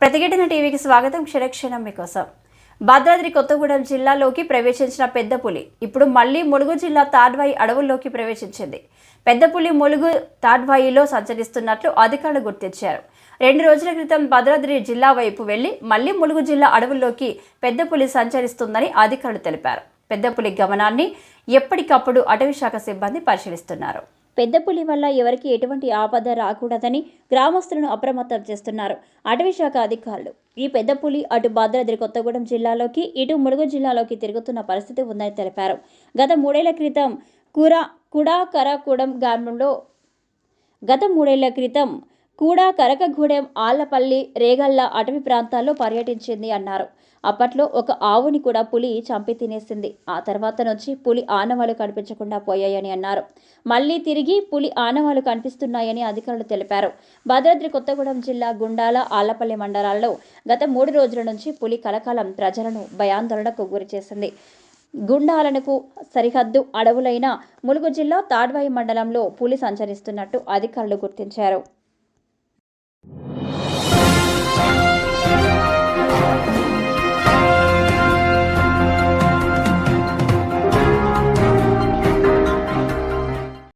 ప్రతిఘటన టీవీకి స్వాగతం. క్షణక్షణం మీకోసం. భద్రాద్రి కొత్తగూడెం జిల్లాలోకి ప్రవేశించిన పెద్ద పులి ఇప్పుడు మళ్ళీ ములుగు జిల్లా తాడ్వాయి అడవుల్లోకి ప్రవేశించింది. పెద్ద పులి ములుగు తాడ్వాయిలో సంచరిస్తున్నట్లు అధికారులు గుర్తించారు. రెండు రోజుల క్రితం భద్రాద్రి జిల్లా వైపు వెళ్ళి మళ్ళీ ములుగు జిల్లా అడవుల్లోకి పెద్ద పులి సంచరిస్తుందని అధికారులు తెలిపారు. పెద్దపులి గమనాన్ని ఎప్పటికప్పుడు అటవీ శాఖ సిబ్బంది పరిశీలిస్తున్నారు. పెద్దపులి వల్ల ఎవరికి ఎటువంటి ఆపద రాకూడదని గ్రామస్తులను అప్రమత్తం చేస్తున్నారు అటవీ శాఖ అధికారులు. ఈ పెద్దపులి అటు భద్రాద్రి కొత్తగూడెం జిల్లాలోకి ఇటు ములుగు జిల్లాలోకి తిరుగుతున్న పరిస్థితి ఉందని తెలిపారు. గత మూడేళ్ళ క్రితం కురా కుడాకరగూడెం గ్రామంలో గత మూడేళ్ళ క్రితం కూడా కరకగూడెం ఆళ్ళపల్లి రేగళ్ళ అటవీ ప్రాంతాల్లో పర్యటించింది అన్నారు. అప్పట్లో ఒక ఆవుని కూడా పులి చంపి తినేసింది. ఆ తర్వాత నుంచి పులి ఆనవాలు కనిపించకుండా పోయాయని అన్నారు. మళ్ళీ తిరిగి పులి ఆనవాలు కనిపిస్తున్నాయని అధికారులు తెలిపారు. భద్రాద్రి కొత్తగూడెం జిల్లా గుండాల ఆళ్ళపల్లి మండలాల్లో గత మూడు రోజుల నుంచి పులి కలకాలం ప్రజలను భయాందోళనకు గురిచేసింది గుండాలనకు సరిహద్దు అడవులైన ములుగు జిల్లా తాడ్వాయి మండలంలో పులి సంచరిస్తున్నట్టు అధికారులు గుర్తించారు.